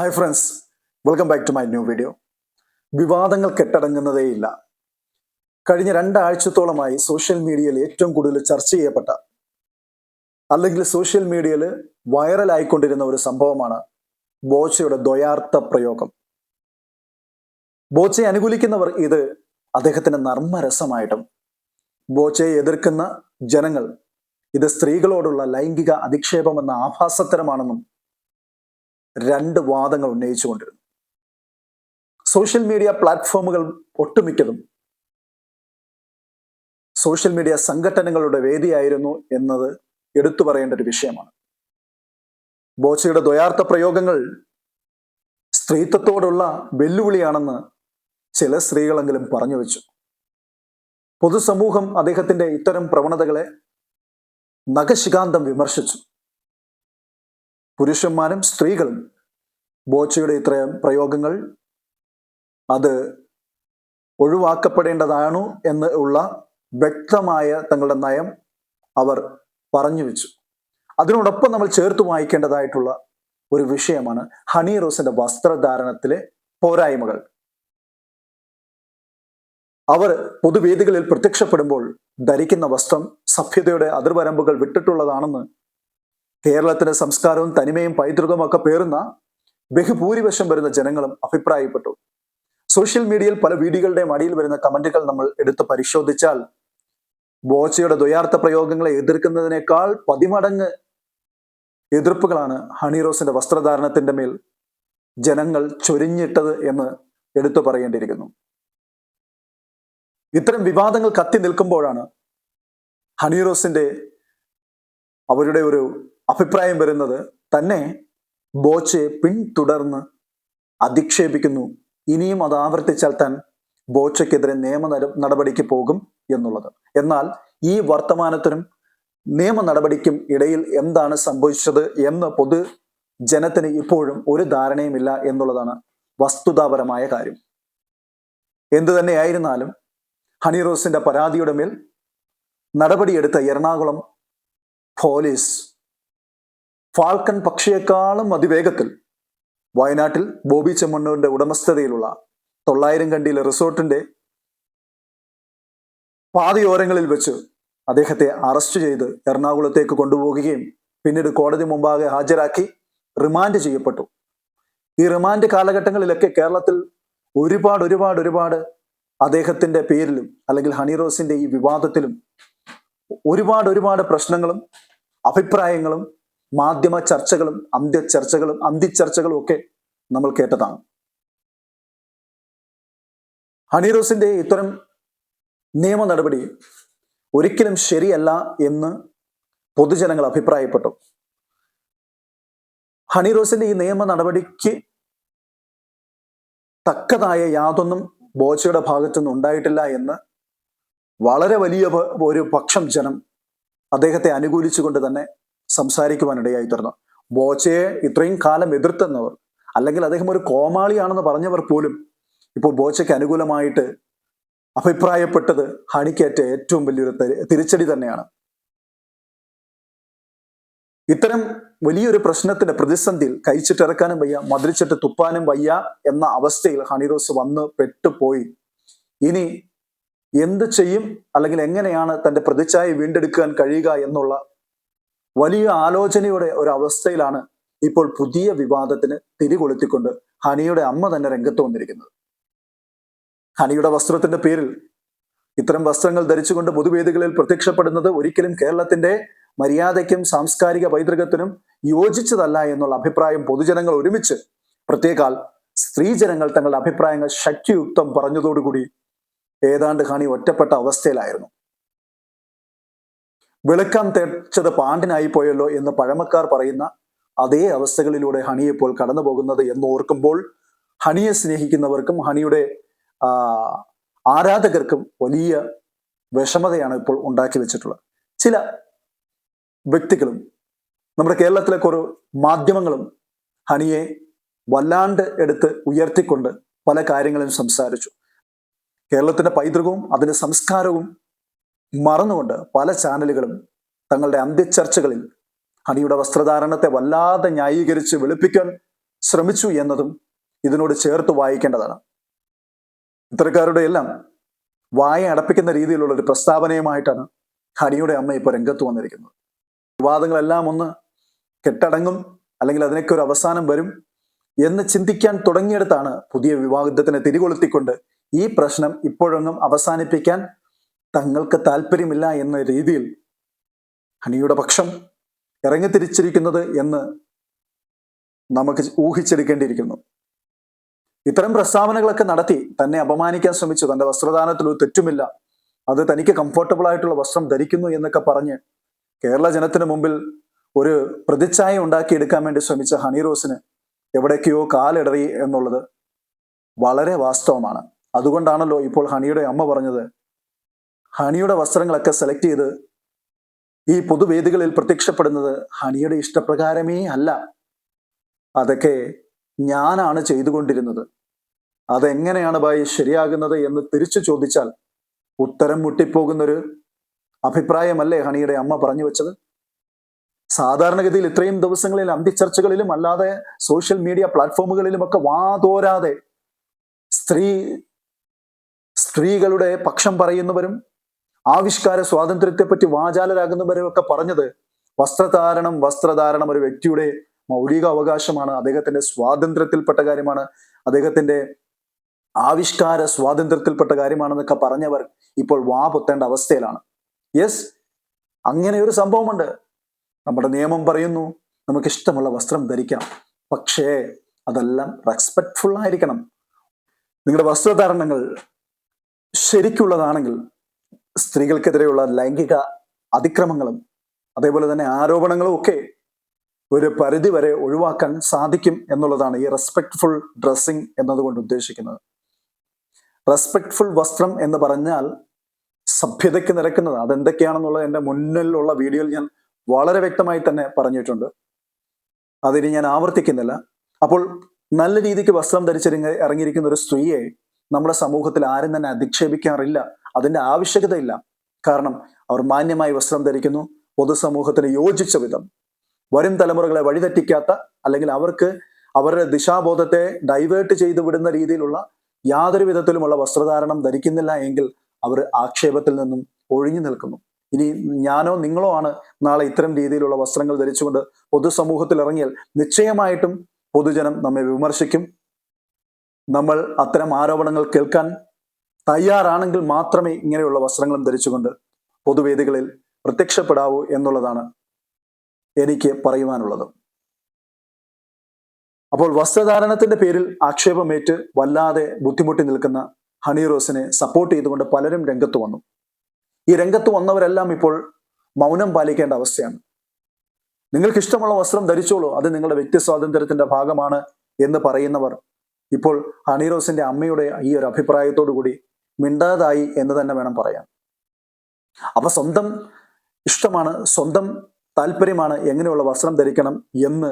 Hi friends welcome back to my new video വിവാദങ്ങൾ കെട്ടടങ്ങുന്നതേയില്ല കഴിഞ്ഞ രണ്ടാഴ്ചത്തോളമായി സോഷ്യൽ മീഡിയയിൽ ഏറ്റവും കൂടുതൽ ചർച്ച ചെയ്യപ്പെട്ട അല്ലെങ്കിൽ സോഷ്യൽ മീഡിയയിൽ വൈറലായിക്കൊണ്ടിരുന്ന ഒരു സംഭവമാണ് ബോച്ചയുടെ ദ്വയാർത്ഥ പ്രയോഗം. ബോച്ചയെ അനുകൂലിക്കുന്നവർ ഇത് അദ്ദേഹത്തിന്റെ നർമ്മരസമായിട്ടും ബോച്ചയെ എതിർക്കുന്ന ജനങ്ങൾ ഇത് സ്ത്രീകളോടുള്ള ലൈംഗിക അധിക്ഷേപം എന്ന ആഭാസത്തരമാണെന്നും രണ്ട് വാദങ്ങൾ ഉന്നയിച്ചുകൊണ്ടിരുന്നു. സോഷ്യൽ മീഡിയ പ്ലാറ്റ്ഫോമുകൾ ഒട്ടുമിക്കതും സോഷ്യൽ മീഡിയ സംഘടനകളുടെ വേദിയായിരുന്നു എന്നത് എടുത്തു പറയേണ്ട ഒരു വിഷയമാണ്. ബോച്ചയുടെ ദ്വയാർത്ഥ പ്രയോഗങ്ങൾ സ്ത്രീത്വത്തോടുള്ള വെല്ലുവിളിയാണെന്ന് ചില സ്ത്രീകളെങ്കിലും പറഞ്ഞു വെച്ചു. പൊതുസമൂഹം അദ്ദേഹത്തിന്റെ ഇത്തരം പ്രവണതകളെ നഖശികാന്തം വിമർശിച്ചു. പുരുഷന്മാരും സ്ത്രീകളും. ബോച്ചയുടെ ഇത്രയും പ്രയോഗങ്ങൾ അത് ഒഴിവാക്കപ്പെടേണ്ടതാണു എന്ന് ഉള്ള വ്യക്തമായ തങ്ങളുടെ നയം അവർ പറഞ്ഞു വെച്ചു. അതിനോടൊപ്പം നമ്മൾ ചേർത്ത് വായിക്കേണ്ടതായിട്ടുള്ള ഒരു വിഷയമാണ് ഹണി റോസിന്റെ വസ്ത്രധാരണത്തിലെ പോരായ്മകൾ. അവർ പൊതുവേദികളിൽ പ്രത്യക്ഷപ്പെടുമ്പോൾ ധരിക്കുന്ന വസ്ത്രം സഭ്യതയുടെ അതിർവരമ്പുകൾ വിട്ടിട്ടുള്ളതാണെന്ന് കേരളത്തിന്റെ സംസ്കാരവും തനിമയും പൈതൃകവും ഒക്കെ പേറുന്ന ബഹുഭൂരിപക്ഷം വരുന്ന ജനങ്ങളും അഭിപ്രായപ്പെട്ടു. സോഷ്യൽ മീഡിയയിൽ പല വീഡിയോകളുടെയും അടിയിൽ വരുന്ന കമന്റുകൾ നമ്മൾ എടുത്ത് പരിശോധിച്ചാൽ ബോച്ചയുടെ ദ്വയാർത്ഥ പ്രയോഗങ്ങളെ എതിർക്കുന്നതിനേക്കാൾ പതിമടങ്ങ് എതിർപ്പുകളാണ് ഹണി റോസിന്റെ വസ്ത്രധാരണത്തിന്റെ മേൽ ജനങ്ങൾ ചൊരിഞ്ഞിട്ടത് എന്ന് എടുത്തു പറയേണ്ടിയിരിക്കുന്നു. ഇത്തരം വിവാദങ്ങൾ കത്തി നിൽക്കുമ്പോഴാണ് ഹണി റോസിന്റെ അവരുടെ ഒരു അഭിപ്രായം വരുന്നത് തന്നെ ബോച്ചയെ പിന്തുടർന്ന് അധിക്ഷേപിക്കുന്നു. ഇനിയും അത് ആവർത്തിച്ചാൽ താൻ ബോച്ചയ്ക്കെതിരെ നിയമ നടപടിക്ക് പോകും എന്നുള്ളത്. എന്നാൽ ഈ വർത്തമാനത്തിനും നിയമ നടപടിക്കും ഇടയിൽ എന്താണ് സംഭവിച്ചത് എന്ന് പൊതു ജനത്തിന് ഇപ്പോഴും ഒരു ധാരണയുമില്ല എന്നുള്ളതാണ് വസ്തുതാപരമായ കാര്യം. എന്തു തന്നെയായിരുന്നാലും ഹണി റോസിന്റെ പരാതിയുടെ മേൽ നടപടിയെടുത്ത എറണാകുളം പോലീസ് ഫാൽക്കൺ പക്ഷിയേക്കാളും അതിവേഗത്തിൽ വയനാട്ടിൽ ബോബി ചെമ്മണ്ണൂരിന്റെ ഉടമസ്ഥതയിലുള്ള തൊള്ളായിരം കണ്ടിയിലെ റിസോർട്ടിന്റെ പാതയോരങ്ങളിൽ വെച്ച് അദ്ദേഹത്തെ അറസ്റ്റ് ചെയ്ത് എറണാകുളത്തേക്ക് കൊണ്ടുപോകുകയും പിന്നീട് കോടതി മുമ്പാകെ ഹാജരാക്കി റിമാൻഡ് ചെയ്യപ്പെട്ടു. ഈ റിമാൻഡ് കാലഘട്ടങ്ങളിലൊക്കെ കേരളത്തിൽ ഒരുപാട് ഒരുപാട് ഒരുപാട് അദ്ദേഹത്തിന്റെ പേരിലും അല്ലെങ്കിൽ ഹണിറോസിന്റെ ഈ വിവാദത്തിലും ഒരുപാട് ഒരുപാട് പ്രശ്നങ്ങളും അഭിപ്രായങ്ങളും മാധ്യമ ചർച്ചകളും അന്ത്യ ചർച്ചകളും അന്തിച്ചർച്ചകളും ഒക്കെ നമ്മൾ കേട്ടതാണ്. ഹണിറോസിന്റെ ഇത്തരം നിയമ നടപടി ഒരിക്കലും ശരിയല്ല എന്ന് പൊതുജനങ്ങൾ അഭിപ്രായപ്പെട്ടു. ഹണിറോസിന്റെ ഈ നിയമ നടപടിക്ക് തക്കതായ യാതൊന്നും ബോച്ചയുടെ ഭാഗത്തുനിന്ന് ഉണ്ടായിട്ടില്ല എന്ന് വളരെ വലിയ ഒരു പക്ഷം ജനം അദ്ദേഹത്തെ അനുകൂലിച്ചുകൊണ്ട് തന്നെ സംസാരിക്കുവാനിടയായി തീർന്നു ബോച്ചയെ ഇത്രയും കാലം എതിർത്തെന്നവർ അല്ലെങ്കിൽ അദ്ദേഹം ഒരു കോമാളിയാണെന്ന് പറഞ്ഞവർ പോലും ഇപ്പോൾ ബോച്ചയ്ക്ക് അനുകൂലമായിട്ട് അഭിപ്രായപ്പെട്ടത് ഹണിക്കേറ്റ ഏറ്റവും വലിയൊരു തിരിച്ചടി തന്നെയാണ്. ഇത്തരം വലിയൊരു പ്രശ്നത്തിന്റെ പ്രതിസന്ധിയിൽ കഴിച്ചിട്ടിറക്കാനും വയ്യ മതിരിച്ചിട്ട് തുപ്പാനും വയ്യ എന്ന അവസ്ഥയിൽ ഹണിറോസ് വന്ന് പെട്ടുപോയി. ഇനി എന്ത് ചെയ്യും? അല്ലെങ്കിൽ എങ്ങനെയാണ് തന്റെ പ്രതിച്ഛായ വീണ്ടെടുക്കാൻ കഴിയുക എന്നുള്ള വലിയ ആലോചനയുടെ ഒരു അവസ്ഥയിലാണ് ഇപ്പോൾ പുതിയ വിവാദത്തിന് തിരികൊളുത്തിക്കൊണ്ട് ഹനിയുടെ അമ്മ തന്നെ രംഗത്ത് വന്നിരിക്കുന്നത്. ഹണിയുടെ വസ്ത്രത്തിന്റെ പേരിൽ ഇത്തരം വസ്ത്രങ്ങൾ ധരിച്ചുകൊണ്ട് പൊതുവേദികളിൽ പ്രത്യക്ഷപ്പെടുന്നത് ഒരിക്കലും കേരളത്തിന്റെ മര്യാദയ്ക്കും സാംസ്കാരിക പൈതൃകത്തിനും യോജിച്ചതല്ല എന്നുള്ള അഭിപ്രായം പൊതുജനങ്ങൾ ഒരുമിച്ച് പ്രത്യേകാൽ സ്ത്രീജനങ്ങൾ തങ്ങളുടെ അഭിപ്രായങ്ങൾ ശക്തിയുക്തം പറഞ്ഞതോടുകൂടി ഏതാണ്ട് ഹണി ഒറ്റപ്പെട്ട അവസ്ഥയിലായിരുന്നു. വെളുക്കാൻ തേച്ചത് പാണ്ടിനായി പോയല്ലോ എന്ന് പഴമക്കാർ പറയുന്ന അതേ അവസ്ഥകളിലൂടെ ഹണി ഇപ്പോൾ കടന്നു പോകുന്നത് എന്ന് ഓർക്കുമ്പോൾ ഹണിയെ സ്നേഹിക്കുന്നവർക്കും ഹണിയുടെ ആരാധകർക്കും വലിയ വിഷമതയാണ് ഇപ്പോൾ ഉണ്ടാക്കി വെച്ചിട്ടുള്ളത്. ചില വ്യക്തികളും നമ്മുടെ കേരളത്തിലെ കുറേ മാധ്യമങ്ങളും ഹണിയെ വല്ലാണ്ട് എടുത്ത് ഉയർത്തിക്കൊണ്ട് പല കാര്യങ്ങളും സംസാരിച്ചു. കേരളത്തിന്റെ പൈതൃകവും അതിന്റെ സംസ്കാരവും മറന്നുകൊണ്ട് പല ചാനലുകളും തങ്ങളുടെ അന്ത്യചർച്ചകളിൽ ഹണിയുടെ വസ്ത്രധാരണത്തെ വല്ലാതെ ന്യായീകരിച്ച് വെളുപ്പിക്കാൻ ശ്രമിച്ചു എന്നതും ഇതിനോട് ചേർത്ത് വായിക്കേണ്ടതാണ്. ഇത്തരക്കാരുടെ എല്ലാം വായ അടപ്പിക്കുന്ന രീതിയിലുള്ള ഒരു പ്രസ്താവനയുമായിട്ടാണ് ഹണിയുടെ അമ്മ ഇപ്പോൾ രംഗത്ത് വന്നിരിക്കുന്നത്. വിവാദങ്ങളെല്ലാം ഒന്ന് കെട്ടടങ്ങും അല്ലെങ്കിൽ അതിനൊക്കെ ഒരു അവസാനം വരും എന്ന് ചിന്തിക്കാൻ തുടങ്ങിയെടുത്താണ് പുതിയ വിവാഹത്തിനെ തിരികൊളുത്തിക്കൊണ്ട് ഈ പ്രശ്നം ഇപ്പോഴൊന്നും അവസാനിപ്പിക്കാൻ തങ്ങൾക്ക് താല്പര്യമില്ല എന്ന രീതിയിൽ ഹണിയുടെ പക്ഷം ഇറങ്ങിത്തിരിച്ചിരിക്കുന്നത് എന്ന് നമുക്ക് ഊഹിച്ചെടുക്കേണ്ടിയിരിക്കുന്നു. ഇത്തരം പ്രസ്താവനകളൊക്കെ നടത്തി തന്നെ അപമാനിക്കാൻ ശ്രമിച്ചു. തന്റെ വസ്ത്രദാനത്തിൽ ഒരു തെറ്റുമില്ല. അത് തനിക്ക് കംഫർട്ടബിൾ ആയിട്ടുള്ള വസ്ത്രം ധരിക്കുന്നു എന്നൊക്കെ പറഞ്ഞ് കേരള ജനത്തിന് മുമ്പിൽ ഒരു പ്രതിച്ഛായ ഉണ്ടാക്കിയെടുക്കാൻ വേണ്ടി ശ്രമിച്ച ഹണി റോസിന് എവിടേക്കെയോ കാലിടറി എന്നുള്ളത് വളരെ വാസ്തവമാണ്. അതുകൊണ്ടാണല്ലോ ഇപ്പോൾ ഹണിയുടെ അമ്മ പറഞ്ഞത് ഹണിയുടെ വസ്ത്രങ്ങളൊക്കെ സെലക്ട് ചെയ്ത് ഈ പൊതുവേദികളിൽ പ്രത്യക്ഷപ്പെടുന്നത് ഹണിയുടെ ഇഷ്ടപ്രകാരമേ അല്ല. അതൊക്കെ ഞാനാണ് ചെയ്തുകൊണ്ടിരുന്നത്. അതെങ്ങനെയാണ് ബായി ശരിയാകുന്നത് എന്ന് തിരിച്ചു ചോദിച്ചാൽ ഉത്തരം മുട്ടിപ്പോകുന്നൊരു അഭിപ്രായമല്ലേ ഹണിയുടെ അമ്മ പറഞ്ഞു വെച്ചത്? സാധാരണഗതിയിൽ ഇത്രയും ദിവസങ്ങളിൽ അന്തിച്ചർച്ചകളിലും അല്ലാതെ സോഷ്യൽ മീഡിയ പ്ലാറ്റ്ഫോമുകളിലും ഒക്കെ വാതോരാതെ സ്ത്രീ സ്ത്രീകളുടെ പക്ഷം പറയുന്നവരും ആവിഷ്കാര സ്വാതന്ത്ര്യത്തെപ്പറ്റി വാചാലരാകുന്നവരൊക്കെ പറഞ്ഞത് വസ്ത്രധാരണം വസ്ത്രധാരണം ഒരു വ്യക്തിയുടെ മൗലിക അവകാശമാണ് അദ്ദേഹത്തിന്റെ സ്വാതന്ത്ര്യത്തിൽപ്പെട്ട കാര്യമാണ്. അദ്ദേഹത്തിന്റെ ആവിഷ്കാര സ്വാതന്ത്ര്യത്തിൽപ്പെട്ട കാര്യമാണെന്നൊക്കെ പറഞ്ഞവർ ഇപ്പോൾ വാ പൊത്തേണ്ട അവസ്ഥയിലാണ്. യെസ് അങ്ങനെ ഒരു സംഭവമുണ്ട്. നമ്മുടെ നിയമം പറയുന്നു നമുക്ക് ഇഷ്ടമുള്ള വസ്ത്രം ധരിക്കാം പക്ഷേ അതെല്ലാം റെസ്പെക്ട്ഫുൾ ആയിരിക്കണം. നിങ്ങളുടെ വസ്ത്രധാരണങ്ങൾ ശരിക്കുള്ളതാണെങ്കിൽ സ്ത്രീകൾക്കെതിരെയുള്ള ലൈംഗിക അതിക്രമങ്ങളും അതേപോലെ തന്നെ ആരോപണങ്ങളും ഒക്കെ ഒരു പരിധി വരെ ഒഴിവാക്കാൻ സാധിക്കും എന്നുള്ളതാണ് ഈ റെസ്പെക്ട്ഫുൾ ഡ്രസ്സിങ് എന്നതുകൊണ്ട് ഉദ്ദേശിക്കുന്നത്. റെസ്പെക്ട്ഫുൾ വസ്ത്രം എന്ന് പറഞ്ഞാൽ സഭ്യതയ്ക്ക് നിരക്കുന്നത് അതെന്തൊക്കെയാണെന്നുള്ളത് എന്റെ മുന്നിലുള്ള വീഡിയോയിൽ ഞാൻ വളരെ വ്യക്തമായി തന്നെ പറഞ്ഞിട്ടുണ്ട്. അതിന് ഞാൻ ആവർത്തിക്കുന്നില്ല. അപ്പോൾ നല്ല രീതിക്ക് വസ്ത്രം ധരിച്ചിറങ്ങി ഇറങ്ങിയിരിക്കുന്ന ഒരു സ്ത്രീയെ നമ്മുടെ സമൂഹത്തിൽ ആരും തന്നെ അധിക്ഷേപിക്കാറില്ല. അതിന്റെ ആവശ്യകതയില്ല. കാരണം അവർ മാന്യമായി വസ്ത്രം ധരിക്കുന്നു പൊതുസമൂഹത്തിന് യോജിച്ച വിധം. വരും തലമുറകളെ വഴിതെറ്റിക്കാത്ത അല്ലെങ്കിൽ അവർക്ക് അവരുടെ ദിശാബോധത്തെ ഡൈവേർട്ട് ചെയ്തു വിടുന്ന രീതിയിലുള്ള യാതൊരു വിധത്തിലുമുള്ള വസ്ത്രധാരണം ധരിക്കുന്നില്ല എങ്കിൽ അവർ ആക്ഷേപത്തിൽ നിന്നും ഒഴിഞ്ഞു നിൽക്കുന്നു. ഇനി ഞാനോ നിങ്ങളോ ആണ് നാളെ ഇത്തരം രീതിയിലുള്ള വസ്ത്രങ്ങൾ ധരിച്ചുകൊണ്ട് പൊതുസമൂഹത്തിൽ ഇറങ്ങിയാൽ നിശ്ചയമായിട്ടും പൊതുജനം നമ്മെ വിമർശിക്കും. നമ്മൾ അത്തരം ആരോപണങ്ങൾ കേൾക്കാൻ തയ്യാറാണെങ്കിൽ മാത്രമേ ഇങ്ങനെയുള്ള വസ്ത്രങ്ങളും ധരിച്ചുകൊണ്ട് പൊതുവേദികളിൽ പ്രത്യക്ഷപ്പെടാവൂ എന്നുള്ളതാണ് എനിക്ക് പറയുവാനുള്ളത്. അപ്പോൾ വസ്ത്രധാരണത്തിന്റെ പേരിൽ ആക്ഷേപമേറ്റ് വല്ലാതെ ബുദ്ധിമുട്ടി നിൽക്കുന്ന ഹണി റോസിനെ സപ്പോർട്ട് ചെയ്തുകൊണ്ട് പലരും രംഗത്ത് വന്നു. ഈ രംഗത്ത് വന്നവരെല്ലാം ഇപ്പോൾ മൗനം പാലിക്കേണ്ട അവസ്ഥയാണ്. നിങ്ങൾക്ക് ഇഷ്ടമുള്ള വസ്ത്രം ധരിച്ചോളൂ അത് നിങ്ങളുടെ വ്യക്തി സ്വാതന്ത്ര്യത്തിന്റെ ഭാഗമാണ് എന്ന് പറയുന്നവർ ഇപ്പോൾ ഹണി റോസിന്റെ അമ്മയുടെ ഈ ഒരു അഭിപ്രായത്തോടു കൂടി മിണ്ടാതായി എന്ന് തന്നെ വേണം പറയാൻ. അപ്പൊ സ്വന്തം ഇഷ്ടമാണ് സ്വന്തം താല്പര്യമാണ് എങ്ങനെയുള്ള വസ്ത്രം ധരിക്കണം എന്ന്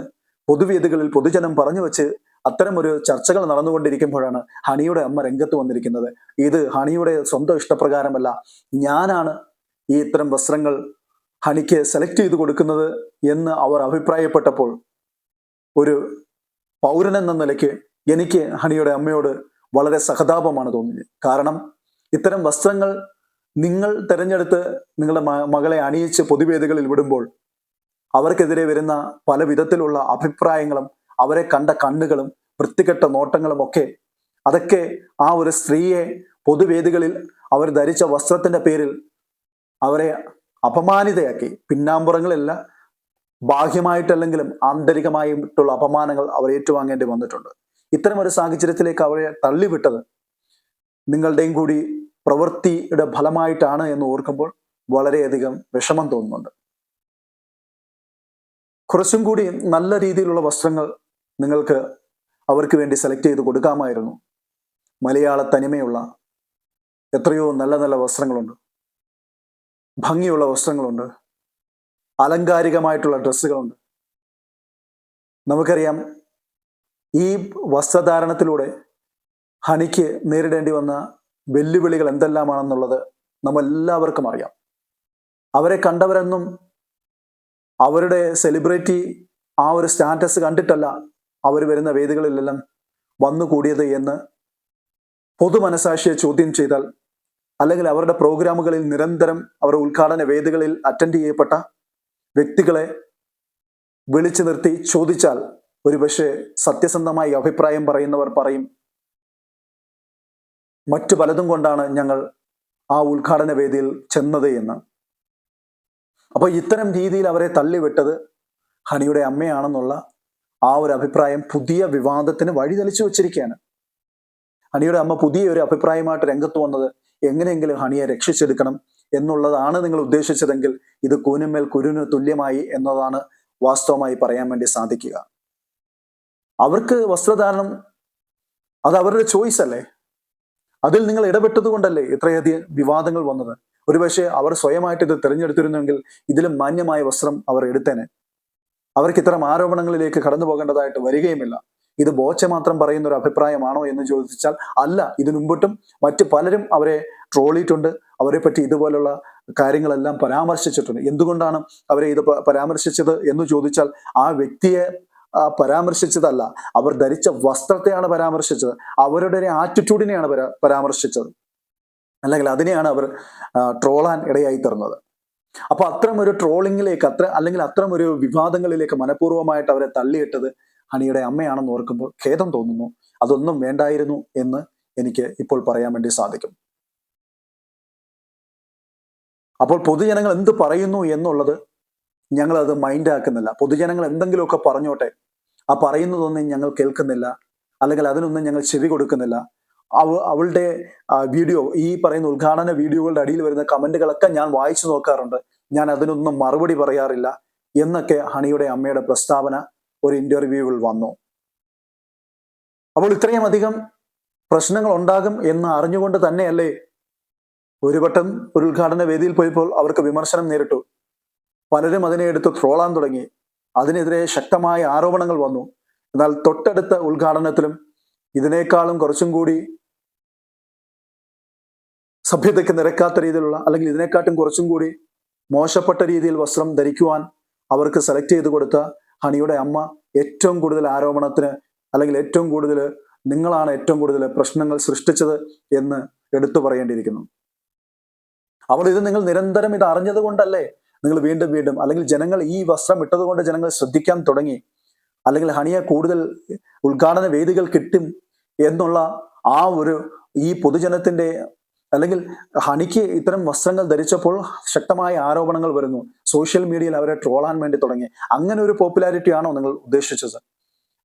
പൊതുവേദികളിൽ പൊതുജനം പറഞ്ഞു വെച്ച് അത്തരം ഒരു ചർച്ചകൾ നടന്നുകൊണ്ടിരിക്കുമ്പോഴാണ് ഹണിയുടെ അമ്മ രംഗത്ത് വന്നിരിക്കുന്നത്. ഇത് ഹണിയുടെ സ്വന്തം ഇഷ്ടപ്രകാരമല്ല. ഞാനാണ് ഈ ഇത്തരം വസ്ത്രങ്ങൾ ഹണിക്ക് സെലക്ട് ചെയ്ത് കൊടുക്കുന്നത് എന്ന് അവർ അഭിപ്രായപ്പെട്ടപ്പോൾ ഒരു പൗരൻ എന്ന നിലയ്ക്ക് എനിക്ക് ഹണിയുടെ അമ്മയോട് വളരെ സഹതാപമാണ് തോന്നിയത്. കാരണം ഇത്തരം വസ്ത്രങ്ങൾ നിങ്ങൾ തിരഞ്ഞെടുത്ത് നിങ്ങളുടെ മകളെ അണിയിച്ച് പൊതുവേദികളിൽ വിടുമ്പോൾ അവർക്കെതിരെ വരുന്ന പല വിധത്തിലുള്ള അഭിപ്രായങ്ങളും അവരെ കണ്ട കണ്ണുകളും വൃത്തികെട്ട നോട്ടങ്ങളും ഒക്കെ അതൊക്കെ ആ ഒരു സ്ത്രീയെ പൊതുവേദികളിൽ അവർ ധരിച്ച വസ്ത്രത്തിന്റെ പേരിൽ അവരെ അപമാനിതയാക്കി. പിന്നാമ്പുറങ്ങളില്ല ബാഹ്യമായിട്ടല്ലെങ്കിലും ആന്തരികമായിട്ടുള്ള അപമാനങ്ങൾ അവർ ഏറ്റുവാങ്ങേണ്ടി വന്നിട്ടുണ്ട്. ഇത്തരം ഒരു സാഹചര്യത്തിലേക്ക് അവരെ തള്ളിവിട്ടത് നിങ്ങളുടെയും കൂടി പ്രവൃത്തിയുടെ ഫലമായിട്ടാണ് എന്ന് ഓർക്കുമ്പോൾ വളരെയധികം വിഷമം തോന്നുന്നുണ്ട്. കുറച്ചും കൂടി നല്ല രീതിയിലുള്ള വസ്ത്രങ്ങൾ നിങ്ങൾക്ക് അവർക്ക് വേണ്ടി സെലക്ട് ചെയ്ത് കൊടുക്കാമായിരുന്നു. മലയാള തനിമയുള്ള എത്രയോ നല്ല നല്ല വസ്ത്രങ്ങളുണ്ട്. ഭംഗിയുള്ള വസ്ത്രങ്ങളുണ്ട്. അലങ്കാരികമായിട്ടുള്ള ഡ്രസ്സുകളുണ്ട്. നമുക്കറിയാം ഈ വസ്ത്രധാരണത്തിലൂടെ ഹണിക്ക് നേരിടേണ്ടി വന്ന വെല്ലുവിളികൾ എന്തെല്ലാമാണെന്നുള്ളത് നമ്മെല്ലാവർക്കും അറിയാം. അവരെ കണ്ടവരെന്നും അവരുടെ സെലിബ്രിറ്റി ആ ഒരു സ്റ്റാറ്റസ് കണ്ടിട്ടല്ല അവർ വരുന്ന വേദികളിലെല്ലാം വന്നുകൂടിയത് എന്ന് പൊതു മനസാക്ഷിയെ ചോദ്യം ചെയ്താൽ അല്ലെങ്കിൽ അവരുടെ പ്രോഗ്രാമുകളിൽ നിരന്തരം അവർ ഉദ്ഘാടന വേദികളിൽ അറ്റൻഡ് ചെയ്യപ്പെട്ട വ്യക്തികളെ വിളിച്ചു നിർത്തി ചോദിച്ചാൽ ഒരുപക്ഷെ സത്യസന്ധമായി അഭിപ്രായം പറയുന്നവർ പറയും. മറ്റു പലതും കൊണ്ടാണ് ഞങ്ങൾ ആ ഉദ്ഘാടന വേദിയിൽ ചെന്നത് എന്ന്. അപ്പോൾ ഇത്തരം രീതിയിൽ അവരെ തള്ളിവിട്ടത് ഹണിയുടെ അമ്മയാണെന്നുള്ള ആ ഒരു അഭിപ്രായം പുതിയ വിവാദത്തിന് വഴിതെളിച്ചു വെച്ചിരിക്കുകയാണ്. ഹണിയുടെ അമ്മ പുതിയ ഒരു അഭിപ്രായമായിട്ട് രംഗത്ത് വന്നത് എങ്ങനെയെങ്കിലും ഹണിയെ രക്ഷിച്ചെടുക്കണം എന്നുള്ളതാണ് നിങ്ങൾ ഉദ്ദേശിച്ചതെങ്കിൽ ഇത് കൂനുമേൽ കുരുവിന് തുല്യമായി എന്നതാണ് വാസ്തവമായി പറയാൻ വേണ്ടി സാധിക്കുക. അവർക്ക് വസ്ത്രധാരണം അത് അവരുടെ ചോയ്സ് അല്ലേ? അതിൽ നിങ്ങൾ ഇടപെട്ടത് കൊണ്ടല്ലേ ഇത്രയധികം വിവാദങ്ങൾ വന്നത്? ഒരുപക്ഷെ അവർ സ്വയമായിട്ട് ഇത് തിരഞ്ഞെടുത്തിരുന്നെങ്കിൽ ഇതിലും മാന്യമായ വസ്ത്രം അവർ എടുത്തേനെ. അവർക്ക് ഇത്തരം ആരോപണങ്ങളിലേക്ക് കടന്നു പോകേണ്ടതായിട്ട് വരികയുമില്ല. ഇത് ബോച്ച മാത്രം പറയുന്ന ഒരു അഭിപ്രായമാണോ എന്ന് ചോദിച്ചാൽ അല്ല. ഇതിനു മുമ്പിട്ടും മറ്റു പലരും അവരെ ട്രോളിയിട്ടുണ്ട്. അവരെ പറ്റി ഇതുപോലുള്ള കാര്യങ്ങളെല്ലാം പരാമർശിച്ചിട്ടുണ്ട്. എന്തുകൊണ്ടാണ് അവരെ ഇത് പരാമർശിച്ചത് എന്ന് ചോദിച്ചാൽ ആ വ്യക്തിയെ പരാമർശിച്ചതല്ല. അവർ ധരിച്ച വസ്ത്രത്തെയാണ് പരാമർശിച്ചത്. അവരുടെ ഒരു ആറ്റിറ്റ്യൂഡിനെയാണ് പരാ പരാമർശിച്ചത്. അല്ലെങ്കിൽ അതിനെയാണ് അവർ ട്രോളാൻ ഇടയായി തീർന്നത് അപ്പൊ അത്തരം ഒരു ട്രോളിങ്ങിലേക്ക് അത്ര അല്ലെങ്കിൽ അത്തരം ഒരു വിവാദങ്ങളിലേക്ക് മനഃപൂർവമായിട്ട് അവരെ തള്ളിയിട്ടത് ഹണിയുടെ അമ്മയാണെന്ന് ഓർക്കുമ്പോൾ ഖേദം തോന്നുന്നു. അതൊന്നും വേണ്ടായിരുന്നു എന്ന് എനിക്ക് ഇപ്പോൾ പറയാൻ വേണ്ടി സാധിക്കും. അപ്പോൾ പൊതുജനങ്ങൾ എന്ത് പറയുന്നു എന്നുള്ളത് ഞങ്ങൾ മൈൻഡാക്കുന്നില്ല. പൊതുജനങ്ങൾ എന്തെങ്കിലുമൊക്കെ പറഞ്ഞോട്ടെ. ആ പറയുന്നതൊന്നും ഞങ്ങൾ കേൾക്കുന്നില്ല. അല്ലെങ്കിൽ അതിനൊന്നും ഞങ്ങൾ ചെവി കൊടുക്കുന്നില്ല. അവ അവളുടെ വീഡിയോ ഈ പറയുന്ന ഉദ്ഘാടന വീഡിയോകളുടെ അടിയിൽ വരുന്ന കമന്റുകളൊക്കെ ഞാൻ വായിച്ചു നോക്കാറുണ്ട്. ഞാൻ അതിനൊന്നും മറുപടി പറയാറില്ല എന്നൊക്കെ ഹണിയുടെ അമ്മയുടെ പ്രസ്താവന ഒരു ഇന്റർവ്യൂവിൽ വന്നു. അപ്പോൾ ഇത്രയും അധികം പ്രശ്നങ്ങൾ ഉണ്ടാകും എന്ന് അറിഞ്ഞുകൊണ്ട് തന്നെയല്ലേ ഒരു വട്ടം ഒരു ഉദ്ഘാടന വേദിയിൽ പോയപ്പോൾ അവർക്ക് വിമർശനം നേരിട്ടു. പലരും അതിനെ എടുത്ത് ട്രോളാൻ തുടങ്ങി. അതിനെതിരെ ശക്തമായ ആരോപണങ്ങൾ വന്നു. എന്നാൽ തൊട്ടടുത്ത ഉദ്ഘാടനത്തിലും ഇതിനേക്കാളും കുറച്ചും കൂടി സഭ്യതയ്ക്ക് നിരക്കാത്ത രീതിയിലുള്ള അല്ലെങ്കിൽ ഇതിനെക്കാട്ടും കുറച്ചും കൂടി മോശപ്പെട്ട രീതിയിൽ വസ്ത്രം ധരിക്കുവാൻ അവർക്ക് സെലക്ട് ചെയ്ത് കൊടുത്ത ഹണിയുടെ അമ്മ ഏറ്റവും കൂടുതൽ ആരോപണത്തിന് അല്ലെങ്കിൽ ഏറ്റവും കൂടുതൽ നിങ്ങളാണ് ഏറ്റവും കൂടുതൽ പ്രശ്നങ്ങൾ സൃഷ്ടിച്ചത് എന്ന് എടുത്തു പറയേണ്ടിയിരിക്കുന്നു. അവൾ ഇത് നിങ്ങൾ നിരന്തരം ഇത് അറിഞ്ഞത് കൊണ്ടല്ലേ? നിങ്ങൾ വീണ്ടും വീണ്ടും അല്ലെങ്കിൽ ജനങ്ങൾ ഈ വസ്ത്രം ഇട്ടതുകൊണ്ട് ജനങ്ങൾ ശ്രദ്ധിക്കാൻ തുടങ്ങി. അല്ലെങ്കിൽ ഹണിയ കൂടുതൽ ഉദ്ഘാടന വേദികൾ കിട്ടും എന്നുള്ള ആ ഒരു ഈ പൊതുജനത്തിന്റെ അല്ലെങ്കിൽ ഹണിക്ക് ഇത്തരം വസ്ത്രങ്ങൾ ധരിച്ചപ്പോൾ ശക്തമായ ആരോപണങ്ങൾ വരുന്നു. സോഷ്യൽ മീഡിയയിൽ അവരെ ട്രോളാൻ വേണ്ടി തുടങ്ങി. അങ്ങനെ ഒരു പോപ്പുലാരിറ്റി ആണോ നിങ്ങൾ ഉദ്ദേശിച്ചത്?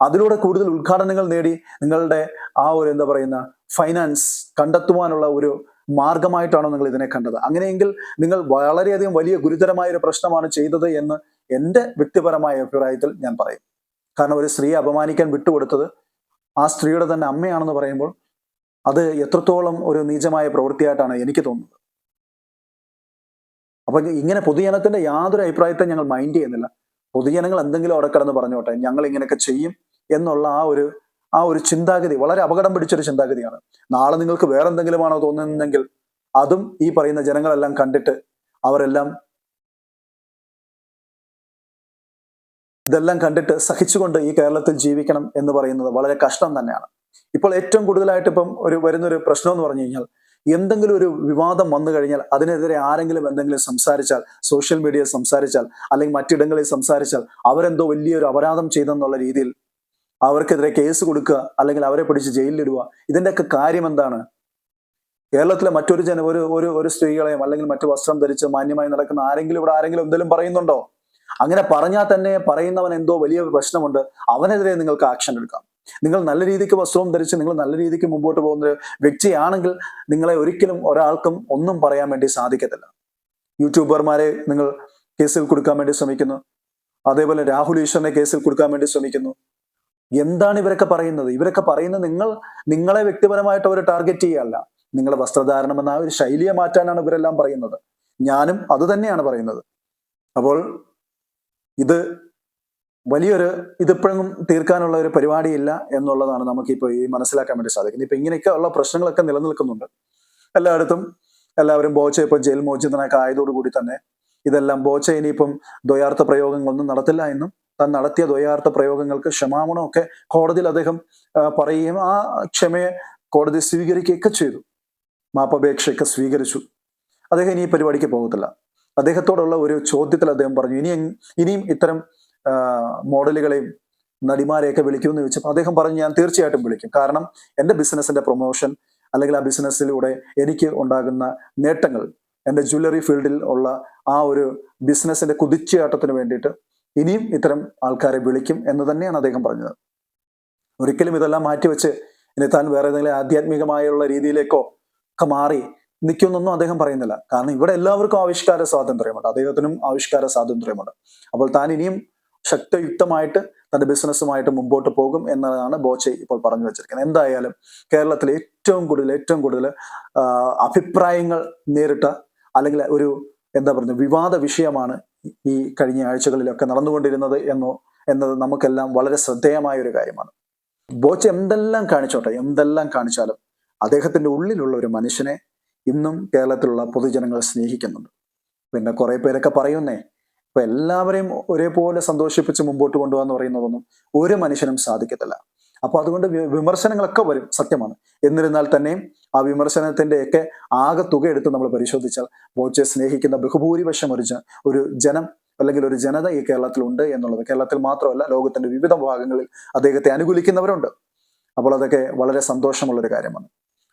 അതിലൂടെ കൂടുതൽ ഉദ്ഘാടനങ്ങൾ നേടി നിങ്ങളുടെ ആ ഒരു എന്താ പറയുന്ന ഫൈനാൻസ് കണ്ടെത്തുവാനുള്ള ഒരു മാർഗമായിട്ടാണോ നിങ്ങൾ ഇതിനെ കണ്ടത്? അങ്ങനെയെങ്കിൽ നിങ്ങൾ വളരെയധികം വലിയ ഗുരുതരമായ ഒരു പ്രശ്നമാണ് ചെയ്തത് എന്ന് എന്റെ വ്യക്തിപരമായ അഭിപ്രായത്തിൽ ഞാൻ പറയും. കാരണം ഒരു സ്ത്രീയെ അപമാനിക്കാൻ വിട്ടുകൊടുത്തത് ആ സ്ത്രീയുടെ തന്നെ അമ്മയാണെന്ന് പറയുമ്പോൾ അത് എത്രത്തോളം ഒരു നീചമായ പ്രവൃത്തിയായിട്ടാണ് എനിക്ക് തോന്നുന്നത്. അപ്പൊ ഇങ്ങനെ പൊതുജനത്തിന്റെ യാതൊരു അഭിപ്രായത്തെ ഞങ്ങൾ മൈൻഡ് ചെയ്യുന്നില്ല. പൊതുജനങ്ങൾ എന്തെങ്കിലും അവിടെ പറഞ്ഞോട്ടെ ഞങ്ങൾ ഇങ്ങനെയൊക്കെ ചെയ്യും എന്നുള്ള ആ ഒരു ആ ഒരു ചിന്താഗതി വളരെ അപകടം പിടിച്ചൊരു ചിന്താഗതിയാണ്. നാളെ നിങ്ങൾക്ക് വേറെ എന്തെങ്കിലുമാണോ തോന്നുന്നതെങ്കിൽ അതും ഈ പറയുന്ന ജനങ്ങളെല്ലാം കണ്ടിട്ട് അവരെല്ലാം ഇതെല്ലാം കണ്ടിട്ട് സഹിച്ചുകൊണ്ട് ഈ കേരളത്തിൽ ജീവിക്കണം എന്ന് പറയുന്നത് വളരെ കഷ്ടം തന്നെയാണ്. ഇപ്പോൾ ഏറ്റവും കൂടുതലായിട്ട് ഇപ്പം ഒരു വരുന്നൊരു പ്രശ്നം എന്ന് പറഞ്ഞു കഴിഞ്ഞാൽ എന്തെങ്കിലും ഒരു വിവാദം വന്നു കഴിഞ്ഞാൽ അതിനെതിരെ ആരെങ്കിലും എന്തെങ്കിലും സംസാരിച്ചാൽ സോഷ്യൽ മീഡിയയിൽ സംസാരിച്ചാൽ അല്ലെങ്കിൽ മറ്റിടങ്ങളിൽ സംസാരിച്ചാൽ അവരെന്തോ വലിയൊരു അപരാധം ചെയ്തെന്നുള്ള രീതിയിൽ അവർക്കെതിരെ കേസ് കൊടുക്കുക അല്ലെങ്കിൽ അവരെ പിടിച്ച് ജയിലിലിടുക. ഇതിന്റെയൊക്കെ കാര്യം എന്താണ്? കേരളത്തിലെ മറ്റൊരു ജന ഒരു ഒരു ഒരു സ്ത്രീകളെയും അല്ലെങ്കിൽ മറ്റു വസ്ത്രം ധരിച്ച് മാന്യമായി നടക്കുന്ന ആരെങ്കിലും ഇവിടെ ആരെങ്കിലും എന്തെങ്കിലും പറയുന്നുണ്ടോ? അങ്ങനെ പറഞ്ഞാൽ തന്നെ പറയുന്നവൻ എന്തോ വലിയ പ്രശ്നമുണ്ട്. അവനെതിരെ നിങ്ങൾക്ക് ആക്ഷൻ എടുക്കാം. നിങ്ങൾ നല്ല രീതിക്ക് വസ്ത്രവും ധരിച്ച് നിങ്ങൾ നല്ല രീതിക്ക് മുമ്പോട്ട് പോകുന്ന വ്യക്തിയാണെങ്കിൽ നിങ്ങളെ ഒരിക്കലും ഒരാൾക്കും ഒന്നും പറയാൻ വേണ്ടി സാധിക്കത്തില്ല. യൂട്യൂബർമാരെ നിങ്ങൾ കേസിൽ കൊടുക്കാൻ വേണ്ടി ശ്രമിക്കുന്നു. അതേപോലെ രാഹുൽ ഈശ്വറിനെ കേസിൽ കൊടുക്കാൻ വേണ്ടി ശ്രമിക്കുന്നു. എന്താണ് ഇവരൊക്കെ പറയുന്നത്? ഇവരൊക്കെ പറയുന്നത് നിങ്ങൾ നിങ്ങളെ വ്യക്തിപരമായിട്ട് അവർ ടാർഗറ്റ് ചെയ്യല്ല നിങ്ങളുടെ വസ്ത്രധാരണം എന്ന ഒരു ശൈലിയെ മാറ്റാനാണ് ഇവരെല്ലാം പറയുന്നത്. ഞാനും അത് തന്നെയാണ് പറയുന്നത്. അപ്പോൾ ഇത് വലിയൊരു ഇതിപ്പോഴും തീർക്കാനുള്ള ഒരു പരിപാടിയില്ല എന്നുള്ളതാണ് നമുക്കിപ്പോൾ ഈ മനസ്സിലാക്കാൻ വേണ്ടി സാധിക്കുന്നത്. ഇപ്പൊ ഇങ്ങനെയൊക്കെ ഉള്ള പ്രശ്നങ്ങളൊക്കെ നിലനിൽക്കുന്നുണ്ട്. എല്ലായിടത്തും എല്ലാവരും ബോച്ച ഇപ്പം ജയിൽ മോചിതനൊക്കെ ആയതോടുകൂടി തന്നെ ഇതെല്ലാം ബോച്ച ഇനിയിപ്പം ദ്വയാർത്ഥ പ്രയോഗങ്ങളൊന്നും നടത്തില്ല എന്നും താൻ നടത്തിയ ദ്വയാർത്ഥ പ്രയോഗങ്ങൾക്ക് ക്ഷമാപണമൊക്കെ കോടതിയിൽ അദ്ദേഹം പറയുകയും ആ ക്ഷമയെ കോടതി സ്വീകരിക്കുകയൊക്കെ ചെയ്തു. മാപ്പപേക്ഷയൊക്കെ സ്വീകരിച്ചു. അദ്ദേഹം ഇനി ഈ പരിപാടിക്ക് പോകത്തില്ല. അദ്ദേഹത്തോടുള്ള ഒരു ചോദ്യത്തിൽ അദ്ദേഹം പറഞ്ഞു ഇനി ഇനിയും ഇത്തരം മോഡലുകളെയും നടിമാരെയൊക്കെ വിളിക്കുമെന്ന് ചോദിച്ചപ്പോൾ അദ്ദേഹം പറഞ്ഞു ഞാൻ തീർച്ചയായിട്ടും വിളിക്കും. കാരണം എന്റെ ബിസിനസ്സിന്റെ പ്രൊമോഷൻ അല്ലെങ്കിൽ ആ ബിസിനസ്സിലൂടെ എനിക്ക് ഉണ്ടാകുന്ന നേട്ടങ്ങൾ എന്റെ ജ്വല്ലറി ഫീൽഡിൽ ഉള്ള ആ ഒരു ബിസിനസ്സിന്റെ കുതിച്ചുചാട്ടത്തിന് വേണ്ടിയിട്ട് ഇനിയും ഇത്തരം ആൾക്കാരെ വിളിക്കും എന്ന് തന്നെയാണ് അദ്ദേഹം പറഞ്ഞത്. ഒരിക്കലും ഇതെല്ലാം മാറ്റിവെച്ച് ഇനി താൻ വേറെ ഏതെങ്കിലും ആധ്യാത്മികമായുള്ള രീതിയിലേക്കോ ഒക്കെ മാറി നിൽക്കുമെന്നൊന്നും അദ്ദേഹം പറയുന്നില്ല. കാരണം ഇവിടെ എല്ലാവർക്കും ആവിഷ്കാര സ്വാതന്ത്ര്യമുണ്ട്. അദ്ദേഹത്തിനും ആവിഷ്കാര സ്വാതന്ത്ര്യമുണ്ട്. അപ്പോൾ താൻ ഇനിയും ശക്തയുക്തമായിട്ട് തന്റെ ബിസിനസ്സുമായിട്ട് മുമ്പോട്ട് പോകും എന്നതാണ് ബോച്ചെ ഇപ്പോൾ പറഞ്ഞു വെച്ചിരിക്കുന്നത്. എന്തായാലും കേരളത്തിൽ ഏറ്റവും കൂടുതൽ ഏറ്റവും കൂടുതൽ അഭിപ്രായങ്ങൾ നേരിട്ട അല്ലെങ്കിൽ ഒരു എന്താ പറയുക വിവാദ വിഷയമാണ് ഈ കഴിഞ്ഞ ആഴ്ചകളിലൊക്കെ നടന്നുകൊണ്ടിരുന്നത് എന്നോ എന്നത് നമുക്കെല്ലാം വളരെ ശ്രദ്ധേയമായ ഒരു കാര്യമാണ്. ബോച്ച എന്തെല്ലാം കാണിച്ചോട്ടെ എന്തെല്ലാം കാണിച്ചാലും അദ്ദേഹത്തിന്റെ ഉള്ളിലുള്ള ഒരു മനുഷ്യനെ ഇന്നും കേരളത്തിലുള്ള പൊതുജനങ്ങൾ സ്നേഹിക്കുന്നുണ്ട്. പിന്നെ കുറെ പേരൊക്കെ പറയുന്നേ ഇപ്പൊ എല്ലാവരെയും ഒരേപോലെ സന്തോഷിപ്പിച്ച് മുമ്പോട്ട് കൊണ്ടുപോകാന്ന് പറയുന്നതൊന്നും ഒരു മനുഷ്യനും സാധിക്കത്തില്ല. അപ്പൊ അതുകൊണ്ട് വിമർശനങ്ങളൊക്കെ വരും സത്യമാണ്. എന്നിരുന്നാൽ തന്നെയും ആ വിമർശനത്തിന്റെ ഒക്കെ ആകെ തുക എടുത്ത് നമ്മൾ പരിശോധിച്ചാൽ ബോച്ചെ സ്നേഹിക്കുന്ന ബഹുഭൂരിപക്ഷം ഒരു ഒരു ജനം അല്ലെങ്കിൽ ഒരു ജനത ഈ കേരളത്തിലുണ്ട് എന്നുള്ളത്. കേരളത്തിൽ മാത്രമല്ല ലോകത്തിന്റെ വിവിധ ഭാഗങ്ങളിൽ അദ്ദേഹത്തെ അനുകൂലിക്കുന്നവരുണ്ട്. അപ്പോൾ അതൊക്കെ വളരെ സന്തോഷമുള്ള ഒരു കാര്യമാണ്.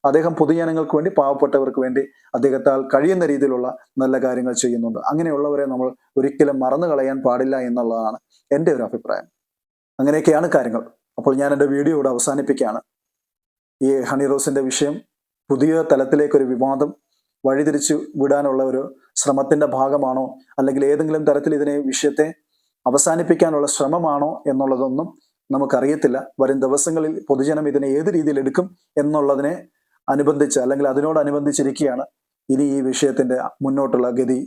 അദ്ദേഹം പൊതുജനങ്ങൾക്ക് വേണ്ടി പാവപ്പെട്ടവർക്ക് വേണ്ടി അദ്ദേഹത്താൽ കഴിയുന്ന രീതിയിലുള്ള നല്ല കാര്യങ്ങൾ ചെയ്യുന്നുണ്ട്. അങ്ങനെയുള്ളവരെ നമ്മൾ ഒരിക്കലും മറന്നു കളയാൻ പാടില്ല എന്നുള്ളതാണ് എന്റെ ഒരു അഭിപ്രായം. അങ്ങനെയൊക്കെയാണ് കാര്യങ്ങൾ. അപ്പോൾ ഞാൻ എന്റെ വീഡിയോ ഇവിടെ അവസാനിപ്പിക്കുകയാണ്. ഈ ഹണി റോസിന്റെ വിഷയം പുതിയ തലത്തിലേക്കൊരു വിവാദം വഴിതിരിച്ചു വിടാനുള്ള ഒരു ശ്രമത്തിന്റെ ഭാഗമാണോ? അല്ലെങ്കിൽ ഏതെങ്കിലും തരത്തിൽ ഇതിനെ വിഷയത്തെ അവസാനിപ്പിക്കാനുള്ള ശ്രമമാണോ എന്നുള്ളതൊന്നും നമുക്കറിയത്തില്ല. വരും ദിവസങ്ങളിൽ പൊതുജനം ഇതിനെ ഏത് രീതിയിൽ എടുക്കും എന്നുള്ളതിനെ അനുബന്ധിച്ച് അല്ലെങ്കിൽ അതിനോടനുബന്ധിച്ചിരിക്കുകയാണ് ഇനി ഈ വിഷയത്തിന്റെ മുന്നോട്ടുള്ള ഗതി.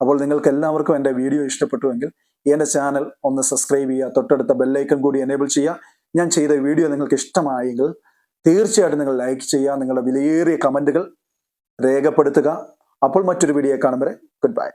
അപ്പോൾ നിങ്ങൾക്ക് എല്ലാവർക്കും എന്റെ വീഡിയോ ഇഷ്ടപ്പെട്ടുവെങ്കിൽ എന്റെ ചാനൽ ഒന്ന് സബ്സ്ക്രൈബ് ചെയ്യുക തൊട്ടടുത്ത ബെല്ലൈക്കൺ കൂടി എനേബിൾ ചെയ്യുക. ഞാൻ ചെയ്ത വീഡിയോ നിങ്ങൾക്ക് ഇഷ്ടമായെങ്കിൽ തീർച്ചയായിട്ടും നിങ്ങൾ ലൈക്ക് ചെയ്യുക നിങ്ങളുടെ വിലയേറിയ കമന്റുകൾ രേഖപ്പെടുത്തുക. അപ്പോൾ മറ്റൊരു വീഡിയോ കാണും വരെ ഗുഡ് ബൈ